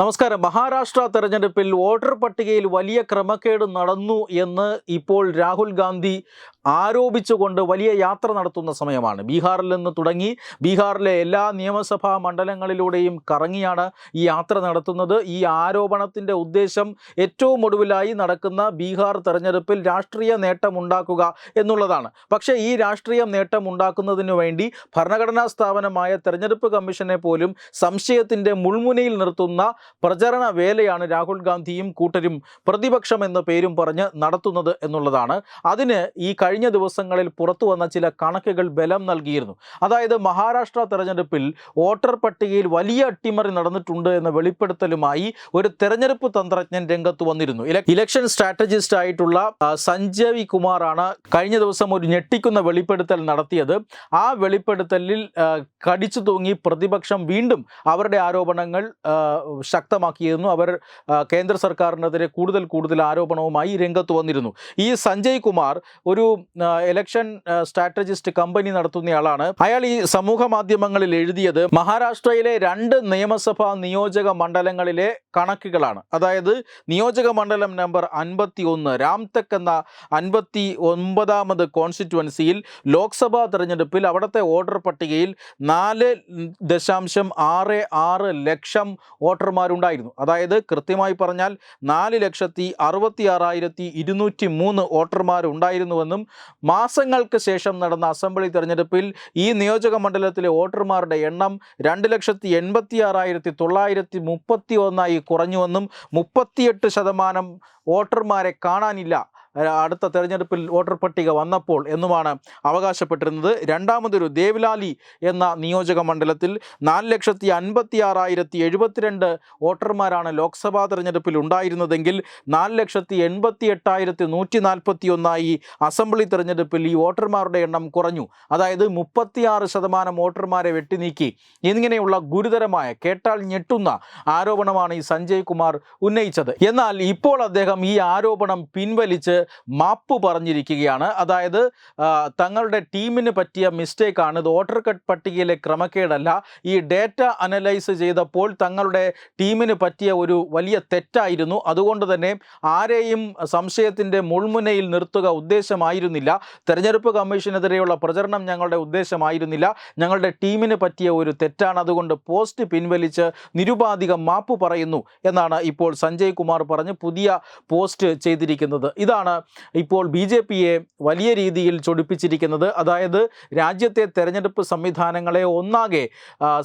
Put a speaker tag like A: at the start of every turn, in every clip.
A: നമസ്കാരം. മഹാരാഷ്ട്ര തെരഞ്ഞെടുപ്പിൽ വോട്ടർ പട്ടികയിൽ വലിയ ക്രമക്കേട് നടന്നു എന്ന് ഇപ്പോൾ രാഹുൽ ഗാന്ധി ആരോപിച്ചുകൊണ്ട് വലിയ യാത്ര നടത്തുന്ന സമയമാണ്. ബീഹാറിൽ നിന്ന് തുടങ്ങി ബീഹാറിലെ എല്ലാ നിയമസഭാ മണ്ഡലങ്ങളിലൂടെയും കറങ്ങിയാണ് ഈ യാത്ര നടത്തുന്നത്. ഈ ആരോപണത്തിന്റെ ഉദ്ദേശം ഏറ്റവും ഒടുവിലായി നടക്കുന്ന ബീഹാർ തെരഞ്ഞെടുപ്പിൽ രാഷ്ട്രീയ നേട്ടമുണ്ടാക്കുക എന്നുള്ളതാണ്. പക്ഷേ ഈ രാഷ്ട്രീയ നേട്ടം ഉണ്ടാക്കുന്നതിനു വേണ്ടി ഭരണഘടനാ സ്ഥാപനമായ തെരഞ്ഞെടുപ്പ് കമ്മീഷനെ പോലും സംശയത്തിന്റെ മുൾമുനയിൽ നിർത്തുന്ന പ്രചരണ വേലയാണ് രാഹുൽ ഗാന്ധിയും കൂട്ടരും പ്രതിപക്ഷം എന്ന പേരും പറഞ്ഞ് നടത്തുന്നത് എന്നുള്ളതാണ്. അതിന് ഈ കഴിഞ്ഞ ദിവസങ്ങളിൽ പുറത്തു വന്ന ചില കണക്കുകൾ ബലം നൽകിയിരുന്നു. അതായത് മഹാരാഷ്ട്ര തെരഞ്ഞെടുപ്പിൽ വോട്ടർ പട്ടികയിൽ വലിയ അട്ടിമറി നടന്നിട്ടുണ്ട് എന്ന വെളിപ്പെടുത്തലുമായി ഒരു തെരഞ്ഞെടുപ്പ് തന്ത്രജ്ഞൻ രംഗത്ത് വന്നിരുന്നു. ഇലക്ഷൻ സ്ട്രാറ്റജിസ്റ്റ് ആയിട്ടുള്ള സഞ്ജയ് കുമാറാണ് കഴിഞ്ഞ ദിവസം ഒരു ഞെട്ടിക്കുന്ന വെളിപ്പെടുത്തൽ നടത്തിയത്. ആ വെളിപ്പെടുത്തലിൽ കടിച്ചു തൂങ്ങി പ്രതിപക്ഷം വീണ്ടും അവരുടെ ആരോപണങ്ങൾ ശക്തമാക്കിയിരുന്നു. അവർ കേന്ദ്ര സർക്കാരിനെതിരെ കൂടുതൽ കൂടുതൽ ആരോപണവുമായി രംഗത്ത് വന്നിരുന്നു. ഈ സഞ്ജയ് കുമാർ ഒരു ഇലക്ഷൻ സ്ട്രാറ്റജിസ്റ്റ് കമ്പനി നടത്തുന്നയാളാണ്. അയാൾ ഈ സമൂഹ മാധ്യമങ്ങളിൽ എഴുതിയത് മഹാരാഷ്ട്രയിലെ രണ്ട് നിയമസഭാ നിയോജക മണ്ഡലങ്ങളിലെ കണക്കുകളാണ്. അതായത് നിയോജക മണ്ഡലം നമ്പർ അൻപത്തി ഒന്ന് രാംതക് എന്ന അൻപത്തി ഒൻപതാമത് കോൺസ്റ്റിറ്റുവൻസിയിൽ ലോക്സഭാ തെരഞ്ഞെടുപ്പിൽ അവിടുത്തെ വോട്ടർ പട്ടികയിൽ നാല് ദശാംശം ആറ് ആറ് ലക്ഷം വോട്ടർമാരുണ്ടായിരുന്നു അതായത് കൃത്യമായി പറഞ്ഞാൽ നാല് ലക്ഷത്തി അറുപത്തി ആറായിരത്തി ഇരുന്നൂറ്റി മൂന്ന് വോട്ടർമാരുണ്ടായിരുന്നുവെന്നും മാസങ്ങൾക്ക് ശേഷം നടന്ന അസംബ്ലി തെരഞ്ഞെടുപ്പിൽ ഈ നിയോജക മണ്ഡലത്തിലെ വോട്ടർമാരുടെ എണ്ണം രണ്ട് ലക്ഷത്തി എൺപത്തി ആറായിരത്തി തൊള്ളായിരത്തി മുപ്പത്തി ഒന്നായി കുറഞ്ഞുവെന്നും മുപ്പത്തിയെട്ട് ശതമാനം വോട്ടർമാരെ കാണാനില്ല. അടുത്ത തെരഞ്ഞെടുപ്പിൽ വോട്ടർ പട്ടിക വന്നപ്പോൾ എന്നുമാണ് അവകാശപ്പെട്ടിരുന്നത്. രണ്ടാമതൊരു ദേവ്ലാലി എന്ന നിയോജക മണ്ഡലത്തിൽ നാല് ലക്ഷത്തി അൻപത്തി ആറായിരത്തി എഴുപത്തിരണ്ട് വോട്ടർമാരാണ് ലോക്സഭാ തെരഞ്ഞെടുപ്പിൽ ഉണ്ടായിരുന്നതെങ്കിൽ നാല് ലക്ഷത്തി എൺപത്തി എട്ടായിരത്തി നൂറ്റി നാൽപ്പത്തി ഒന്നായി അസംബ്ലി തെരഞ്ഞെടുപ്പിൽ ഈ വോട്ടർമാരുടെ എണ്ണം കുറഞ്ഞു. അതായത് മുപ്പത്തിയാറ് ശതമാനം വോട്ടർമാരെ വെട്ടിനീക്കി. ഇങ്ങനെയുള്ള ഗുരുതരമായ കേട്ടാൽ ഞെട്ടുന്ന ആരോപണമാണ് ഈ സഞ്ജയ് കുമാർ ഉന്നയിച്ചത്. എന്നാൽ ഇപ്പോൾ അദ്ദേഹം ഈ ആരോപണം പിൻവലിച്ച് മാപ്പ് പറഞ്ഞിരിക്കുകയാണ്. അതായത് തങ്ങളുടെ ടീമിന് പറ്റിയ മിസ്റ്റേക്കാണ്. ഇത് വോട്ടർ കട്ട് പട്ടികയിലെ ക്രമക്കേടല്ല. ഈ ഡേറ്റ അനലൈസ് ചെയ്തപ്പോൾ തങ്ങളുടെ ടീമിന് പറ്റിയ ഒരു വലിയ തെറ്റായിരുന്നു. അതുകൊണ്ട് തന്നെ ആരെയും സംശയത്തിന്റെ മുൾമുനയിൽ നിർത്തുക ഉദ്ദേശമായിരുന്നില്ല. തെരഞ്ഞെടുപ്പ് കമ്മീഷനെതിരെയുള്ള പ്രചരണം ഞങ്ങളുടെ ഉദ്ദേശമായിരുന്നില്ല. ഞങ്ങളുടെ ടീമിന് പറ്റിയ ഒരു തെറ്റാണ്. അതുകൊണ്ട് പോസ്റ്റ് പിൻവലിച്ച് നിരുപാധികം മാപ്പ് പറയുന്നു എന്നാണ് ഇപ്പോൾ സഞ്ജയ് കുമാർ പറഞ്ഞ് പുതിയ പോസ്റ്റ് ചെയ്തിരിക്കുന്നത്. ഇതാണ് ഇപ്പോൾ ബി ജെ പിയെ വലിയ രീതിയിൽ ചൊടിപ്പിച്ചിരിക്കുന്നത്? അതായത് രാജ്യത്തെ തെരഞ്ഞെടുപ്പ് സംവിധാനങ്ങളെ ഒന്നാകെ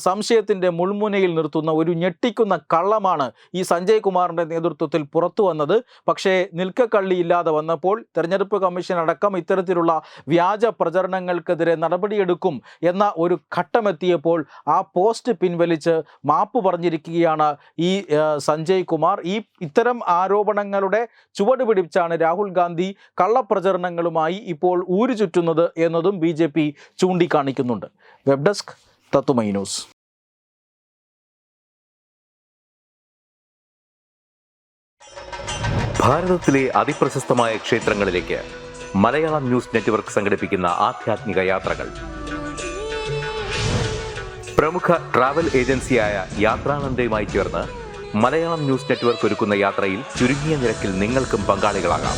A: സംശയത്തിന്റെ മുൾമുനയിൽ നിർത്തുന്ന ഒരു ഞെട്ടിക്കുന്ന കള്ളമാണ് ഈ സഞ്ജയ് കുമാറിന്റെ നേതൃത്വത്തിൽ പുറത്തു വന്നത്. പക്ഷേ നിൽക്കക്കള്ളി ഇല്ലാതെ വന്നപ്പോൾ തെരഞ്ഞെടുപ്പ് കമ്മീഷൻ അടക്കം ഇത്തരത്തിലുള്ള വ്യാജ പ്രചരണങ്ങൾക്കെതിരെ നടപടിയെടുക്കും എന്ന ഒരു ഘട്ടമെത്തിയപ്പോൾ ആ പോസ്റ്റ് പിൻവലിച്ച് മാപ്പ് പറഞ്ഞിരിക്കുകയാണ് ഈ സഞ്ജയ് കുമാർ. ഈ ഇത്തരം ആരോപണങ്ങളുടെ ചുവട് പിടിച്ചാണ് രാഹുൽ ഗാന്ധി കള്ളപ്രചരണങ്ങളുമായി ഇപ്പോൾ ഊരു ചുറ്റുന്നത് എന്നതും B J P ചൂണ്ടിക്കാണിക്കുന്നുണ്ട്. Web desk Tatwamayi news.
B: ഭാരതത്തിലെ അതിപ്രശസ്തമായ ക്ഷേത്രങ്ങളിലേക്ക് മലയാളം ന്യൂസ് നെറ്റ്വർക്ക് സംഘടിപ്പിക്കുന്ന യാത്രകൾ. പ്രമുഖ ഏജൻസിയായ ചേർന്ന് മലയാളം ന്യൂസ് നെറ്റ്വർക്ക് ഒരുക്കുന്ന യാത്രയിൽ ചുരുങ്ങിയ നിരക്കിൽ നിങ്ങൾക്കും പങ്കാളികളാകാം.